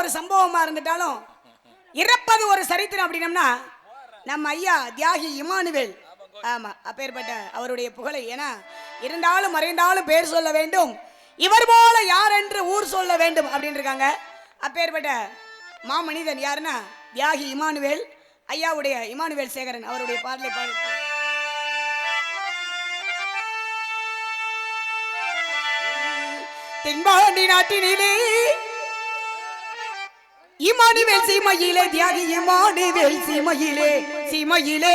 ஒரு சம்பவமாக இருந்துட்டாலும் இறப்பது ஒரு சரித்திரம் அப்படின்னம்னா நம்ம ஐயா தியாகி இமானுவேல். ஆமாம் அப்பேற்பட்ட அவருடைய புகழை. ஏன்னா இருந்தாலும் மறைந்தாலும் பேர் சொல்ல வேண்டும். இவர் போல யார் என்று ஊர் சொல்ல வேண்டும் அப்படின்னு இருக்காங்க அப்பேற்பட்ட மாமனிதன் யாருன்னா தியாகி இமானுவேல். ஐயாவுடைய இமானுவேல் சேகரன் அவருடைய பாடலை பாடு தென்பாண்டி நாட்டினிலே இமானுவேல் சீமையிலே தியாகி இமானுவேல் சீமையிலே சீமையிலே.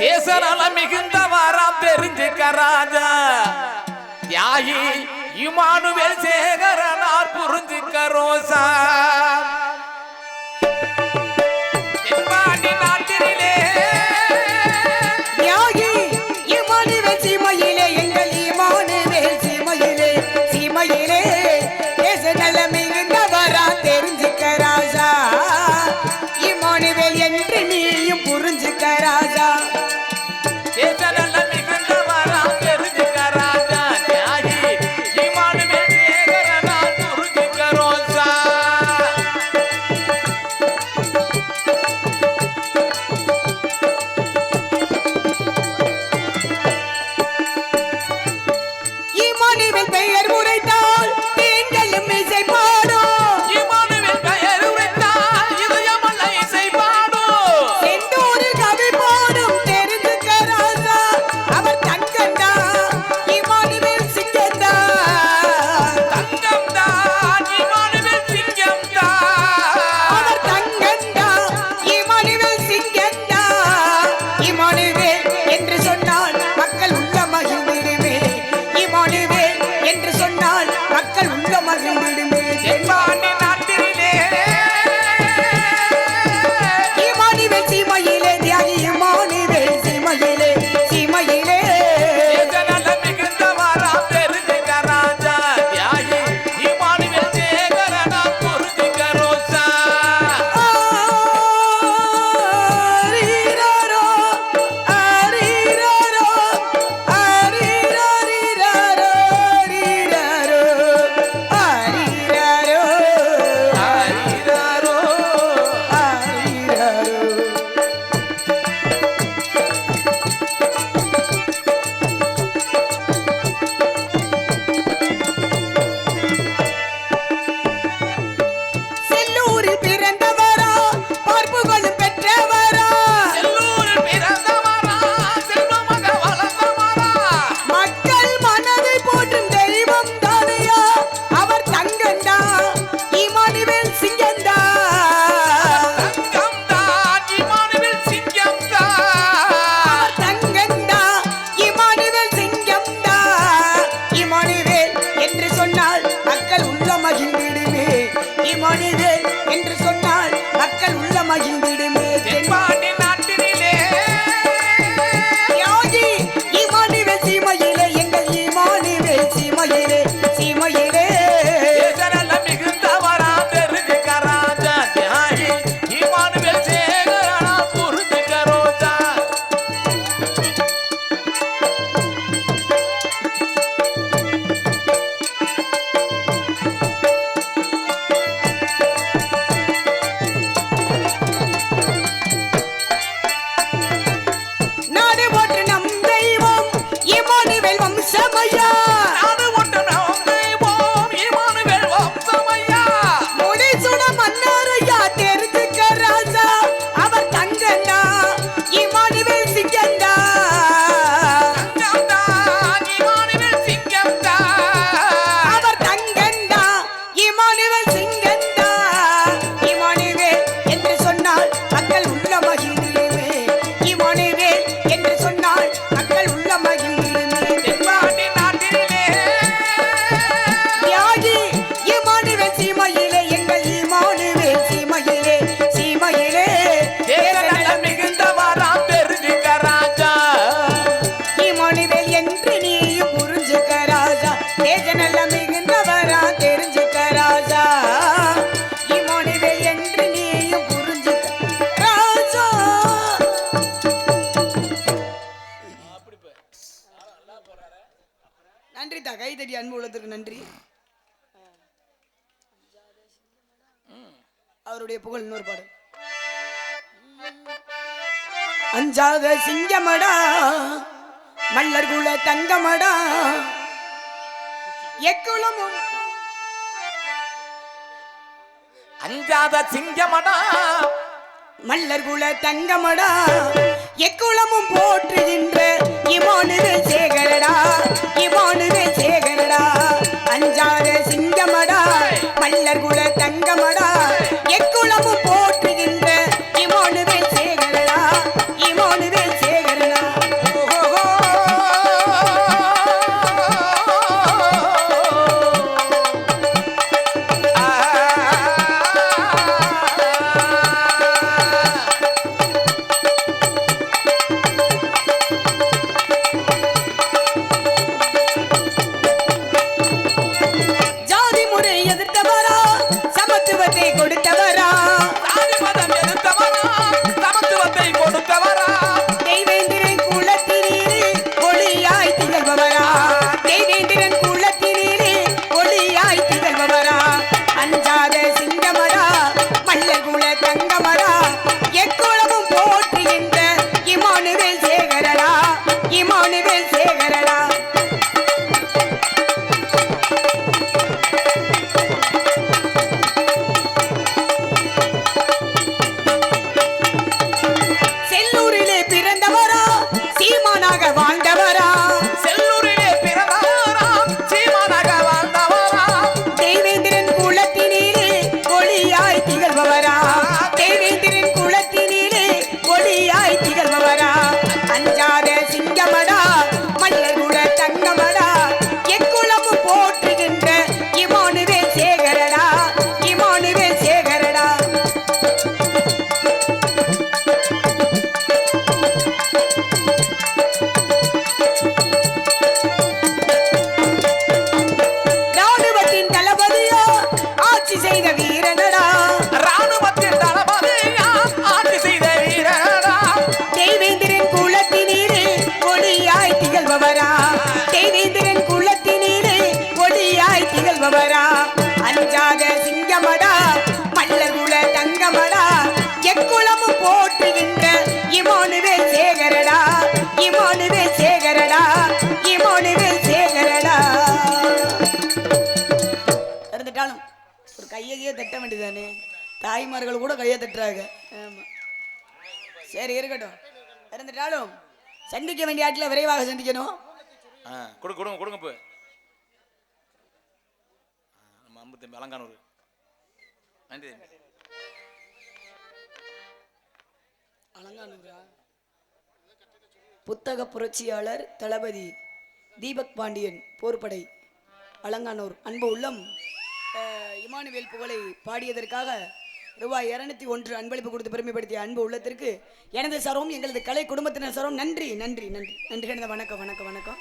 தேசரால மிகுந்த வாராம் தெரிஞ்சுக்க ராஜா தியாகி இமானுவேல் சேகரனார் புரிஞ்சுக்க ரோசா அவருடைய புகழ் இன்னொரு பாடல் அஞ்சாத சிங்கமடா மல்லர் குல தங்கமடா எக்குளமும். அஞ்சாத சிங்கமடா மல்லர் குல தங்கமடா எக்குளமும் போற்றுகின்ற இமானுவே சேகரடா இமானுவே சேகரடா. அஞ்சாத சிங்கமடா மல்லர் குல தங்கமடா la வேண்டியதானே தாய்மார்கள் கூட கையை தட்டுறாங்க. ஆமா. சரி இருக்கட்டும். இருந்துட்டாலும் சந்திக்க வேண்டிய ஆட்டில் விரைவாக சந்திக்கணும். ஆ, கொடுங்க கொடுங்க கொடுங்க இப்போ நம்ம அம்பு தம்பி அலங்கானூர். நன்றி அலங்காநல்லூரா? புத்தக புரட்சியாளர் தளபதி தீபக் பாண்டியன் போர்படை. அலங்கானூர் அன்பு உள்ளம். இமானுவேல் புகழை பாடியதற்காக ரூபாய் இருநூத்தி ஒன்று அன்பளிப்பு கொடுத்து பெருமைப்படுத்திய அன்பு உள்ளத்திற்கு எனது சரம் எங்களது கலை குடும்பத்தினர் சரம் நன்றி நன்றி நன்றி நன்றி. கிடந்த வணக்கம் வணக்கம் வணக்கம்.